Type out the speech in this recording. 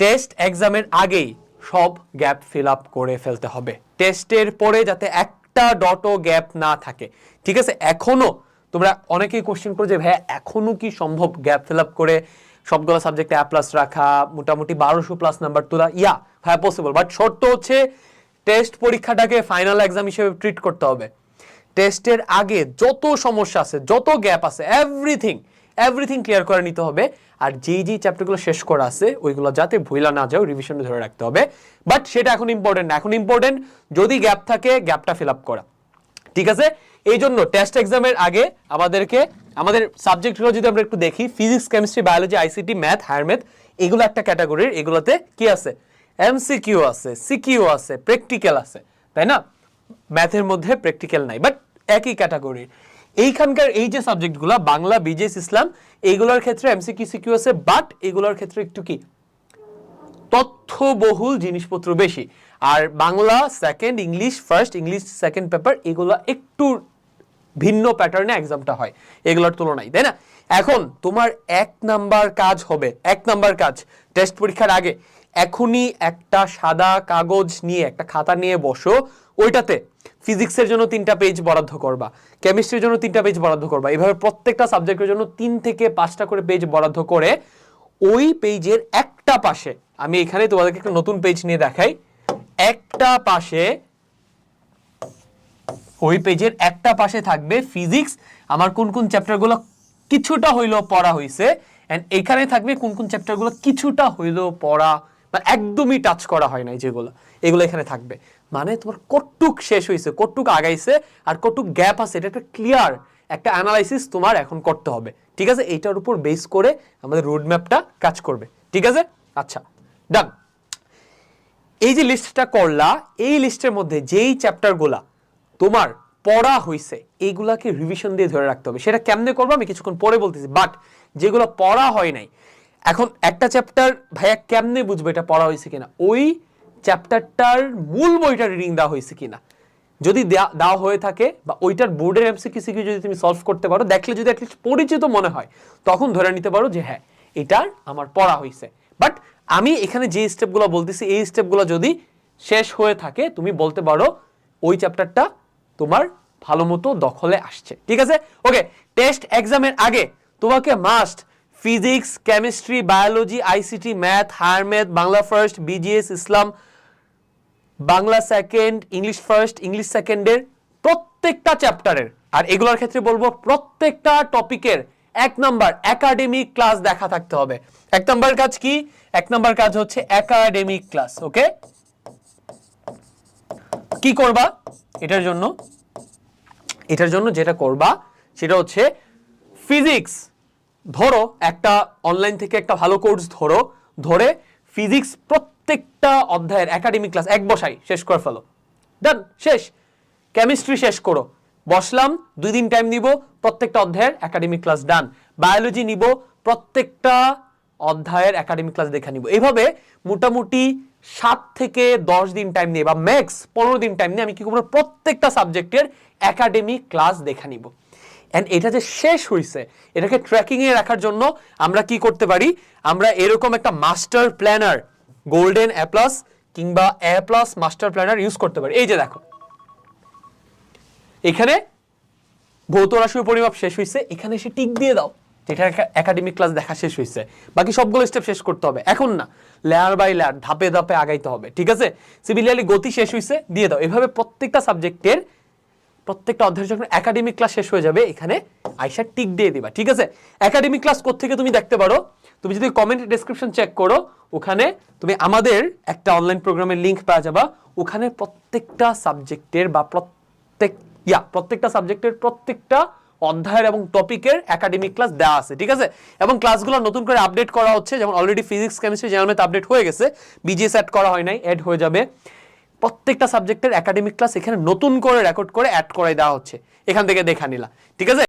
Test এক্সামের আগেই সব গ্যাপ ফিল আপ করে ফেলতে হবে। টেস্টের পরে যাতে একটা ডটও গ্যাপ না থাকে। ঠিক আছে? এখনও তোমরা অনেকেই কোশ্চেন করো যে, ভাইয়া, এখনও কি সম্ভব গ্যাপ ফিল আপ করে সবগুলো সাবজেক্টে অ্যাপ প্লাস রাখা, মোটামুটি বারোশো প্লাস নাম্বার তোলা? ইয়া হ্যাঁ পসিবল বাট শর্ত হচ্ছে টেস্ট পরীক্ষাটাকে ফাইনাল এক্সাম হিসেবে ট্রিট করতে হবে। টেস্টের আগে যত সমস্যা আছে, যত গ্যাপ আছে এভরিথিং এভরিথিং ক্লিয়ার করে নিতে হবে। আর যেই যেই চ্যাপ্টারগুলো শেষ করা আছে, ওইগুলো যাতে ভুলা না যাও রিভিশনে ধরে রাখতে হবে। বাট সেটা এখন ইম্পর্টেন্ট এখন ইম্পর্টেন্ট যদি গ্যাপ থাকে গ্যাপটা ফিল আপ করা। ঠিক আছে? এই জন্য টেস্ট এক্সামের আগে আমাদেরকে, আমাদের সাবজেক্টগুলো যদি আমরা একটু দেখি physics chemistry biology ICT math higher math এগুলো একটা ক্যাটাগরির এগুলোতে কি আছে? এমসিকিউ আছে সিকিউ আছে প্র্যাকটিক্যাল আছে। তাই না? ম্যাথের মধ্যে প্র্যাকটিক্যাল নাই বাট একই ক্যাটাগরির এইখানকার এই যে সাবজেক্টগুলো বাংলা বিজেস ইসলাম, এইগুলোর ক্ষেত্রে এমসিকিউ সিকিউ আছে বাট এগুলোর ক্ষেত্রে একটু কি? তথ্যবহুল জিনিসপত্র বেশি। আর Bangla second English first English second paper এগুলো একটু ভিন্ন প্যাটার্নে এক্সামটা হয়। এগুলোর তুলনায়, তাই না? এখন তোমার এক নাম্বার কাজ হবে, এক নাম্বার কাজ টেস্ট পরীক্ষার আগে। এখনই একটা সাদা কাগজ নিয়ে, একটা খাতা নিয়ে বসো, ওইটাতে ফিজিক্সের জন্য তিনটা পেজ বরাদ্দ করবা কেমিস্ট্রির জন্য তিনটা পেজ বরাদ্দ করবা, এভাবে প্রত্যেকটা সাবজেক্টের জন্য তিন থেকে পাঁচটা করে পেজ বরাদ্দ করে ওই পেজের একটা পাশে, আমি এখানে তোমাদেরকে একটা নতুন পেজ নিয়ে দেখাই, একটা পাশে, ওই পেজের একটা পাশে থাকবে ফিজিক্স আমার কোন কোন চ্যাপ্টারগুলো কিছুটা হইলেও পড়া হয়েছে এন্ড এখানে থাকবে কোন কোন চ্যাপ্টারগুলো কিছুটা হইলেও পড়া মানে একদমই টাচ করা হয় নাই যেগুলো, এগুলো এখানে থাকবে। মানে তোমার কটুক শেষ হয়েছে কটুক আগাইছে, আর কটুক গ্যাপ আছে, এটা একটা ক্লিয়ার একটা অ্যানালাইসিস তোমার এখন করতে হবে। ঠিক আছে? এইটার উপর বেস করে আমাদের রোড ম্যাপটা কাজ করবে। ঠিক আছে? আচ্ছা ডান এই যে লিস্টটা করলা, এই লিস্টের মধ্যে যেই চ্যাপ্টারগুলা তোমার পড়া হইছে এইগুলাকে রিভিশন দিয়ে ধরে রাখতে হবে। সেটা কেমনে করব আমি কিছুক্ষণ পরে বলতেছি বাট যেগুলো পড়া হয় নাই এখন একটা চ্যাপ্টার ভাইয়া কেমনে বুঝবে এটা পড়া হয়েছে কিনা? ওই চ্যাপ্টারটার মূল বইটা রিডিং দেওয়া হয়েছে কিনা? যদি দেওয়া হয়ে থাকে বা ওইটার বোর্ডের সিকিউ যদি তুমি সলভ করতে পারো, দেখলে যদি অ্যাটলিস্ট পরিচিত মনে হয়, তখন ধরে নিতে পারো যে হ্যাঁ এটার আমার পড়া হয়েছে। বাট আমি এখানে যে স্টেপগুলো বলতেছি, এই স্টেপগুলো যদি শেষ হয়ে থাকে, তুমি বলতে পারো ওই চ্যাপ্টারটা তোমার ভালো মতো দখলে আসছে। ঠিক আছে? ওকে টেস্ট এক্সামের আগে তোমাকে must physics, chemistry, biology, ICT, math, higher math, Bangla first, BGS, Islam, Bangla second, English first, English সেকেন্ডের প্রত্যেকটা চ্যাপ্টারের, আর এগুলোর ক্ষেত্রে বলব প্রত্যেকটা টপিকের এক নাম্বার একাডেমিক ক্লাস দেখা থাকতে হবে। এক নাম্বার কাজ কি? এক নাম্বার কাজ হচ্ছে একাডেমিক ক্লাস ওকে কি করবা? এটার জন্য এটার জন্য যেটা করবা, সেটা হচ্ছে ফিজিক্স ধরো একটা অনলাইন থেকে একটা ভালো কোর্স ধরো, ধরে ফিজিক্স প্রত্যেকটা অধ্যায়ের একাডেমিক ক্লাস এক বসাই, শেষ করে ফেলো। ডান শেষ। কেমিস্ট্রি শেষ করো। বসলাম, দুই দিন টাইম নিব, প্রত্যেকটা অধ্যায়ের একাডেমিক ক্লাস ডান বায়োলজি নিব, প্রত্যেকটা অধ্যায়ের একাডেমিক ক্লাস দেখে নিব। এইভাবে মোটামুটি সাত থেকে দশ দিন টাইম নিয়ে বা ম্যাক্স পনেরো দিন টাইম নিয়ে আমি কি করব? প্রত্যেকটা সাবজেক্টের একাডেমিক ক্লাস দেখে নিব। অ্যান্ড এটা যে শেষ হয়েছে এটাকে ট্র্যাকিং এ রাখার জন্য আমরা কি করতে পারি? আমরা এরকম একটা master planner golden A plus কিংবা A plus master planner use করতে পারি। এই যে দেখো। এখানে ভৌত রাশি পরিমাপ শেষ হয়েছে এখানে এসে টিক দিয়ে দাও। যেটা একাডেমিক ক্লাস দেখা শেষ হয়েছে। বাকি সবগুলো স্টেপ শেষ করতে হবে। এখন না লেয়ার বাই লেয়ার ধাপে ধাপে আগাইতে হবে, ঠিক আছে? সিভিলিয়ালি গতি শেষ হয়েছে, দিয়ে দাও। এভাবে প্রত্যেকটা সাবজেক্টের প্রত্যেকটা অধ্যায় যখন একাডেমিক ক্লাস শেষ হয়ে যাবে, এখানে আইসা টিক দিয়ে দিবা, ঠিক আছে? একাডেমিক ক্লাস থেকে তুমি দেখতে পারো? তুমি যদি কমেন্ট ডেসক্রিপশন চেক করো, ওখানে তুমি আমাদের একটা অনলাইন প্রোগ্রামের লিঙ্ক পাওয়া যাবা। ওখানে প্রত্যেকটা সাবজেক্টের বা প্রত্যেক ইয়া প্রত্যেকটা সাবজেক্টের প্রত্যেকটা অধ্যায়ের এবং টপিকের একাডেমিক ক্লাস দেওয়া আছে, ঠিক আছে? এবং ক্লাসগুলো নতুন করে আপডেট করা হচ্ছে, যেমন already physics chemistry general math update হয়ে গেছে বিজিএস অ্যাড করা হয় নাই অ্যাড হয়ে যাবে। প্রত্যেকটা সাবজেক্টের একাডেমিক ক্লাস এখানে নতুন করে রেকর্ড করে অ্যাড করে দেওয়া হচ্ছে। এখান থেকে দেখা নিলা, ঠিক আছে?